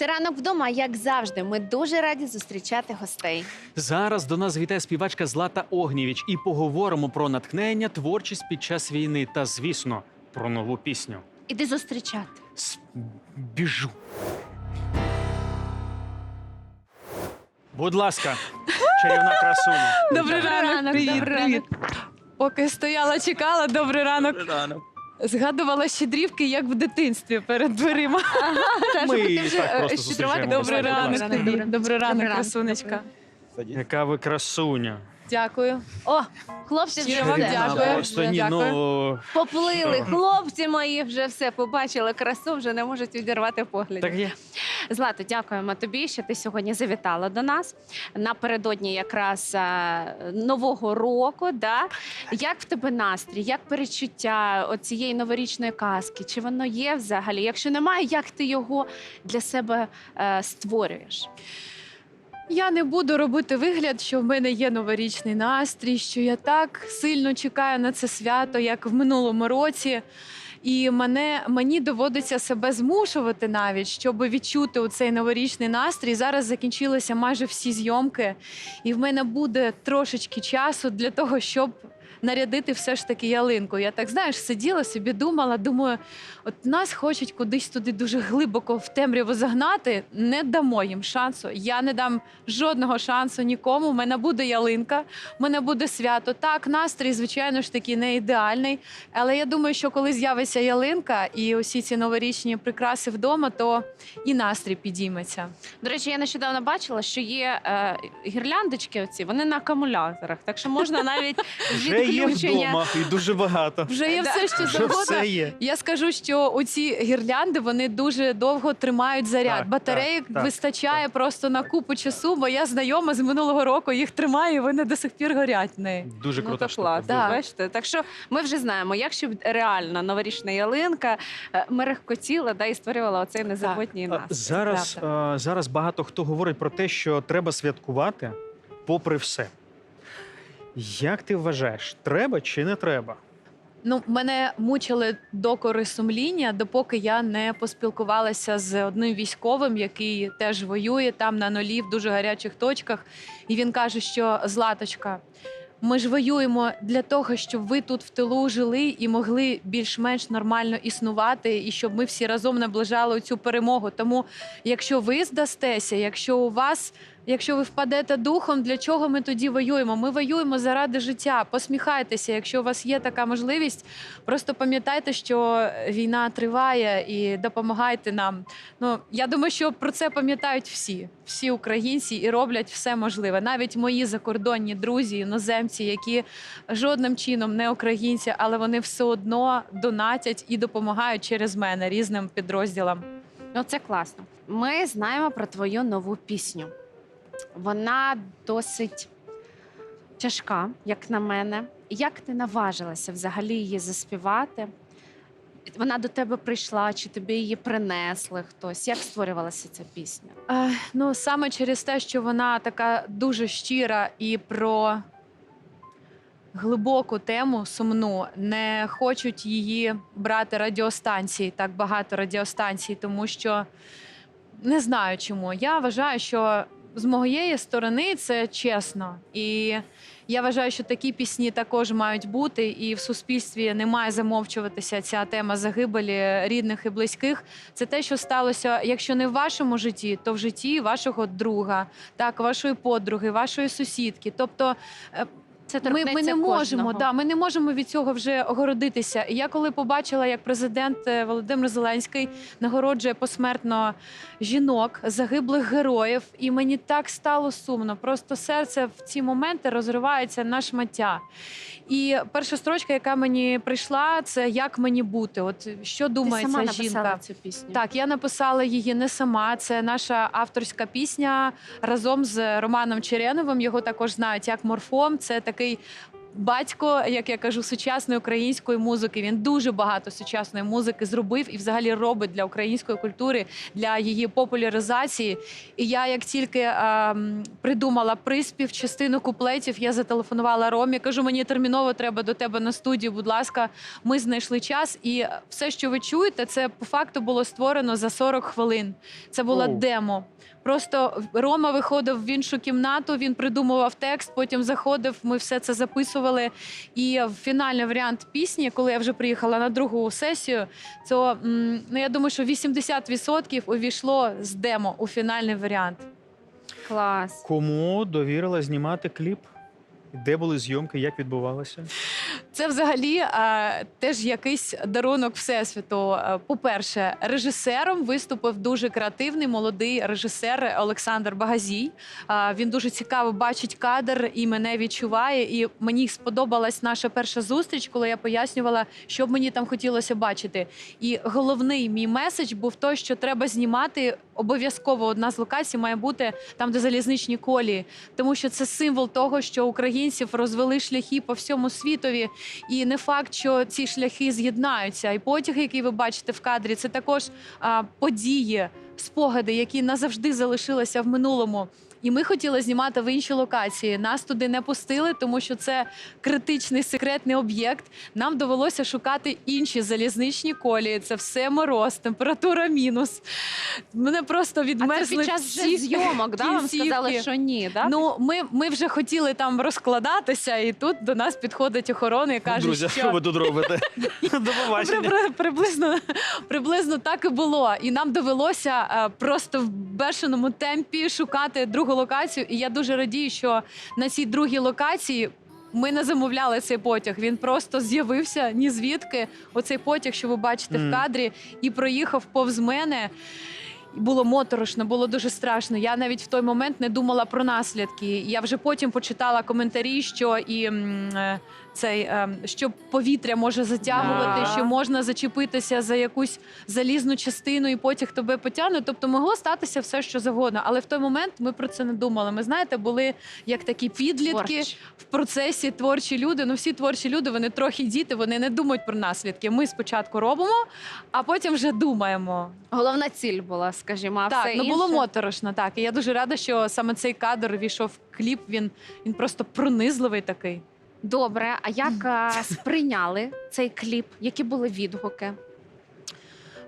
Це ранок вдома, як завжди. Ми дуже раді зустрічати гостей. Зараз до нас завітає співачка Злата Огнєвіч і поговоримо про натхнення, творчість під час війни та, звісно, про нову пісню. Іди зустрічати. С- Біжу. Будь ласка, чарівна красуня. Добрий ранок, привіт, привіт. Поки стояла, чекала, добрий ранок. ранок. Згадувала щедрівки, як в дитинстві перед дверима. Ми так просто щедрувати. Добрий ранок тобі. Добрий Добрий ранок, ранок. красунечка. Яка ви красуня. Дякую. О, хлопці вже вам дякую. Просто ні, ну поплили. Хлопці мої вже все побачили красу, вже не можуть відірвати погляд. так є. Злато, дякуємо тобі, що ти сьогодні завітала до нас напередодні якраз а, нового року. Да? Як в тебе настрій, як перечуття цієї новорічної казки? Чи воно є взагалі? Якщо немає, як ти його для себе е, створюєш? Я не буду робити вигляд, що в мене є новорічний настрій, що я так сильно чекаю на це свято, як в минулому році. І мене мені доводиться себе змушувати навіть, щоб відчути у цей новорічний настрій. Зараз закінчилися майже всі зйомки, і в мене буде трошечки часу для того, щоб нарядити все ж таки ялинку. Я так знаєш, сиділа собі, думала, думаю, от нас хочуть кудись туди дуже глибоко в темряву загнати. Не дамо їм шансу. Я не дам жодного шансу нікому. У мене буде ялинка, у мене буде свято. Так, настрій, звичайно ж таки, не ідеальний. Але я думаю, що коли з'явиться ялинка і усі ці новорічні прикраси вдома, то і настрій підійметься. До речі, я нещодавно бачила, що є е, гірляндочки. Оці вони на акумуляторах, так що можна навіть Вже є вдома і дуже багато. Вже є все, що Вже завгодно. все є. Я скажу, що оці гірлянди вони дуже довго тримають заряд. Так, Батареїк так, так, вистачає просто на купу часу. Моя знайома з минулого року їх тримає, і вони до сих пір горять в неї. Дуже Ну, крута то штука. клас, Да. бачите. Так що ми вже знаємо, якщо б реально новорічна ялинка е, мерехкотіла да, і створювала оцей незабутній А, настрій. Зараз, правда. а, зараз багато хто говорить про те, що треба святкувати попри все. Як ти вважаєш, треба чи не треба? Ну, мене мучили докори сумління, допоки я не поспілкувалася з одним військовим, який теж воює там на нулі в дуже гарячих точках. І він каже, що Златочка. Ми ж воюємо для того, щоб ви тут в тилу жили і могли більш-менш нормально існувати, і щоб ми всі разом наближали цю перемогу. Тому, якщо ви здастеся, якщо у вас, якщо ви впадете духом, для чого ми тоді воюємо? Ми воюємо заради життя. Посміхайтеся, якщо у вас є така можливість. Просто пам'ятайте, що війна триває і допомагайте нам. Ну я думаю, що про це пам'ятають всі, всі українці і роблять все можливе. Навіть мої закордонні друзі, іноземці, які жодним чином не українці, але вони все одно донатять і допомагають через мене різним підрозділам. Ну, це класно. Ми знаємо про твою нову пісню. Вона досить тяжка, як на мене. Як ти наважилася взагалі її заспівати? Вона до тебе прийшла, чи тобі її принесли хтось? Як створювалася ця пісня? Е, ну саме через те, що вона така дуже щира і про глибоку тему сумну, не хочуть її брати радіостанції, так багато радіостанцій, тому що не знаю чому. Я вважаю, що з моєї сторони це чесно. І я вважаю, що такі пісні також мають бути, і в суспільстві не має замовчуватися ця тема загибелі рідних і близьких. Це те, що сталося, якщо не в вашому житті, то в житті вашого друга, так, вашої подруги, вашої сусідки. Тобто е, Це ми, ми не можемо, кожного. да, ми не можемо від цього вже огородитися. І я коли побачила, як президент е, Володимир Зеленський нагороджує посмертно жінок, загиблих героїв, і мені так стало сумно. Просто серце в ці моменти розривається на шмаття. І перша строчка, яка мені прийшла, це як мені бути. От що думає Ти сама ця жінка? цю пісню. Так, я написала її не сама. Це наша авторська пісня разом з Романом Череновим. Його також знають як морфом. Це такий батько, як я кажу, сучасної української музики. Він дуже багато сучасної музики зробив і взагалі робить для української культури, для її популяризації. І я, як тільки ем, придумала приспів, частину куплетів, я зателефонувала Ромі. Кажу, мені терміново треба до тебе на студію. Будь ласка, ми знайшли час. І все, що ви чуєте, це по факту було створено за 40 хвилин. Це була Оу. демо. Просто Рома виходив в іншу кімнату, він придумував текст, потім заходив. Ми все це записували. І фінальний варіант пісні, коли я вже приїхала на другу сесію, то ну я думаю, що 80% увійшло з демо у фінальний варіант. Клас. Кому довірила знімати кліп? Де були зйомки, як відбувалося? Це взагалі е, теж якийсь дарунок всесвіту. Е, По-перше, режисером виступив дуже креативний молодий режисер Олександр Багазій. Е, Він дуже цікаво бачить кадр і мене відчуває. І мені сподобалась наша перша зустріч, коли я пояснювала, що б мені там хотілося бачити. І головний мій меседж був той, що треба знімати обов'язково. Одна з локацій має бути там, де залізничні колії, тому що це символ того, що українців розвели шляхи по всьому світові, і не факт, що ці шляхи з'єднаються. І потяг, який ви бачите в кадрі, це також події, спогади, які назавжди залишилися в минулому. І ми хотіли знімати в іншій локації. Нас туди не пустили, тому що це критичний секретний об'єкт. Нам довелося шукати інші залізничні колії. Це все мороз, температура мінус. Мене просто А це відмерзли під час вже всі зйомок, да? Вам кінцівки. сказали, що ні, да? Ну, ми, ми вже хотіли там розкладатися, і тут до нас підходить охорона і каже, Друзі, що що ви тут робите? До При- побачення. при- приблизно, приблизно так і було. І нам довелося е, просто в бешеному темпі шукати другу локацію. І я дуже радію, що на цій другій локації. Ми не замовляли цей потяг. Він просто з'явився ні звідки. Оцей потяг, що ви бачите mm. в кадрі, і проїхав повз мене. Було моторошно, було дуже страшно. Я навіть в той момент не думала про наслідки. Я вже потім почитала коментарі, що і е, цей е, що повітря може затягувати, Да. що можна зачепитися за якусь залізну частину, і потяг тебе потягне. Тобто могло статися все, що завгодно. Але в той момент ми про це не думали. Ми знаєте, були як такі підлітки Творчі. в процесі творчі люди. Ну всі творчі люди, вони трохи діти, вони не думають про наслідки. Ми спочатку робимо, а потім вже думаємо. Головна ціль була, скажімо, а Так, все ну інше... було моторошно, так. І я дуже рада, що саме цей кадр війшов в кліп. Він, він просто пронизливий такий. Добре, а як а, сприйняли цей кліп? Які були відгуки?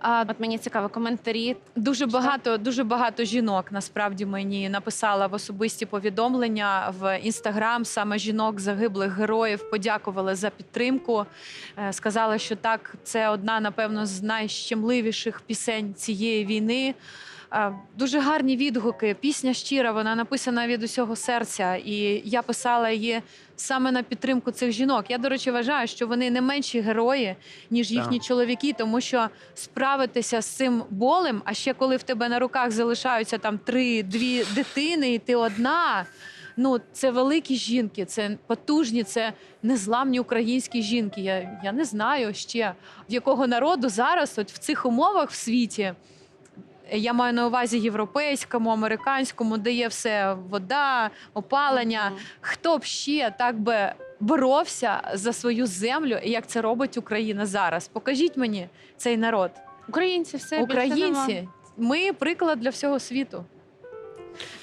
А, От мені цікаво, коментарі. Дуже багато, дуже багато жінок насправді мені написала в особисті повідомлення в інстаграм. Саме жінок загиблих героїв подякували за підтримку. Е, Сказали, що так, це одна, напевно, з найщемливіших пісень цієї війни. Дуже гарні відгуки. Пісня щира, вона написана від усього серця. І я писала її саме на підтримку цих жінок. Я, до речі, вважаю, що вони не менші герої, ніж їхні Так. чоловіки, тому що справитися з цим болем, а ще коли в тебе на руках залишаються там три-дві дитини, і ти одна. Ну, це великі жінки, це потужні, це незламні українські жінки. Я, я не знаю ще в якого народу зараз, от в цих умовах в світі. Я маю на увазі європейському, американському, де є все вода, опалення. Мгм. Хто б ще так би боровся за свою землю, як це робить Україна зараз? Покажіть мені цей народ. Українці, все більше. Українці, ми приклад для всього світу.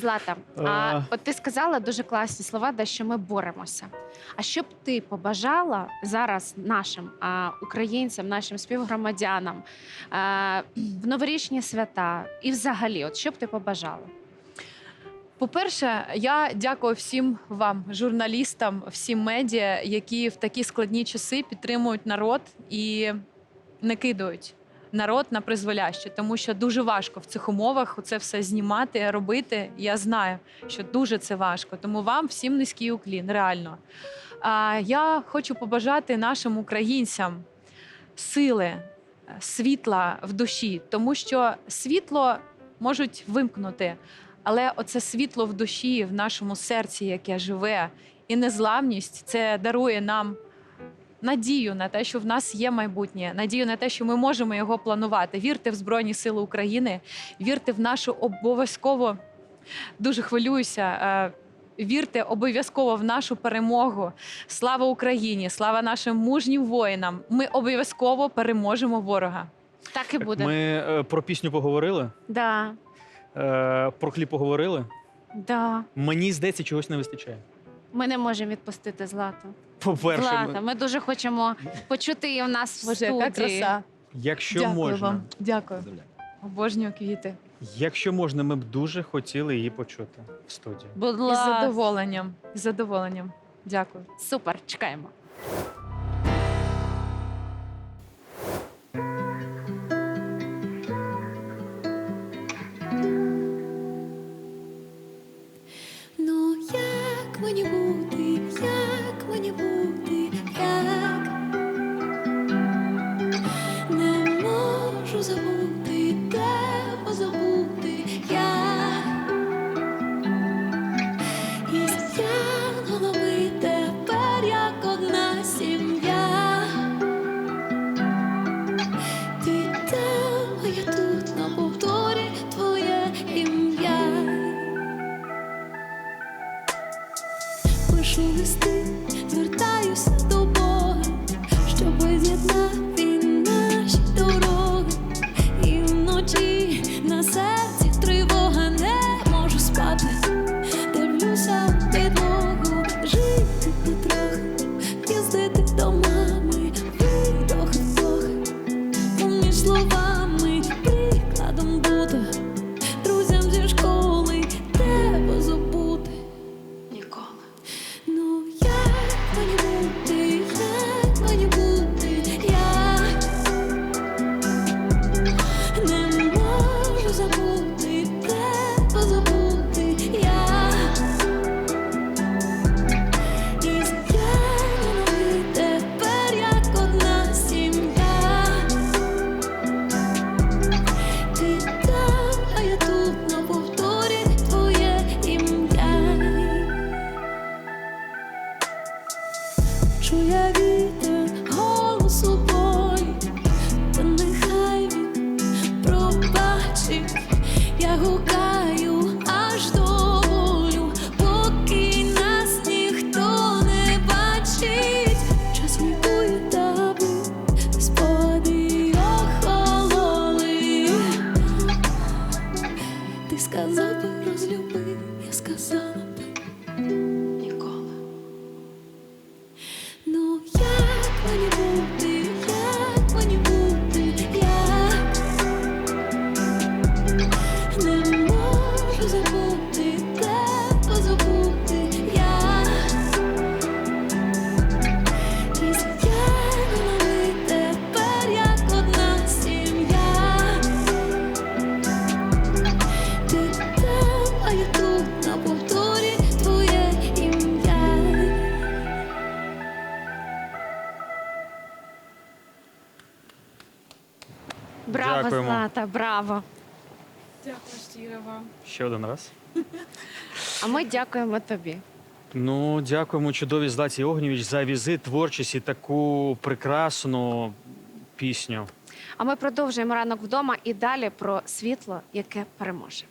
Злата, а Е. от ти сказала дуже класні слова, де що ми боремося. А що б ти побажала зараз нашим а, українцям, нашим співгромадянам а, в новорічні свята і взагалі, от що б ти побажала? По-перше, я дякую всім вам, журналістам, всім медіа, які в такі складні часи підтримують народ і не кидають народ на призволяще, тому що дуже важко в цих умовах це все знімати, робити. Я знаю, що дуже це важко. Тому вам всім низький уклін, реально. А я хочу побажати нашим українцям сили, світла в душі, тому що світло можуть вимкнути. Але оце світло в душі, в нашому серці, яке живе, і незламність це дарує нам надію на те, що в нас є майбутнє, надію на те, що ми можемо його планувати. Вірте в Збройні Сили України, вірте в нашу обов'язково. Дуже хвилююся. е, Вірте обов'язково в нашу перемогу. Слава Україні! Слава нашим мужнім воїнам! Ми обов'язково переможемо ворога. Так і буде. Ми е, про пісню поговорили, Да, е, про кліп поговорили. да. Мені здається, чогось не вистачає. Ми не можемо відпустити Злату. По-перше, Злата, ми- ми дуже хочемо почути її в нас в Боже, студії. яка краса! якщо Дякую можна, вам. Дякую. Обожнюю квіти. якщо можна, ми б дуже хотіли її почути в студії. Будь Із ласка. задоволенням. Із задоволенням. Дякую. Супер, чекаємо. Пишу листи, Браво, Дякуємо. Злата, браво. Дякую щиро вам. Ще один раз. А ми дякуємо тобі. Ну, дякуємо чудовій Златі Огнєвіч за візит, творчість і таку прекрасну пісню. А ми продовжуємо ранок вдома і далі про світло, яке переможе.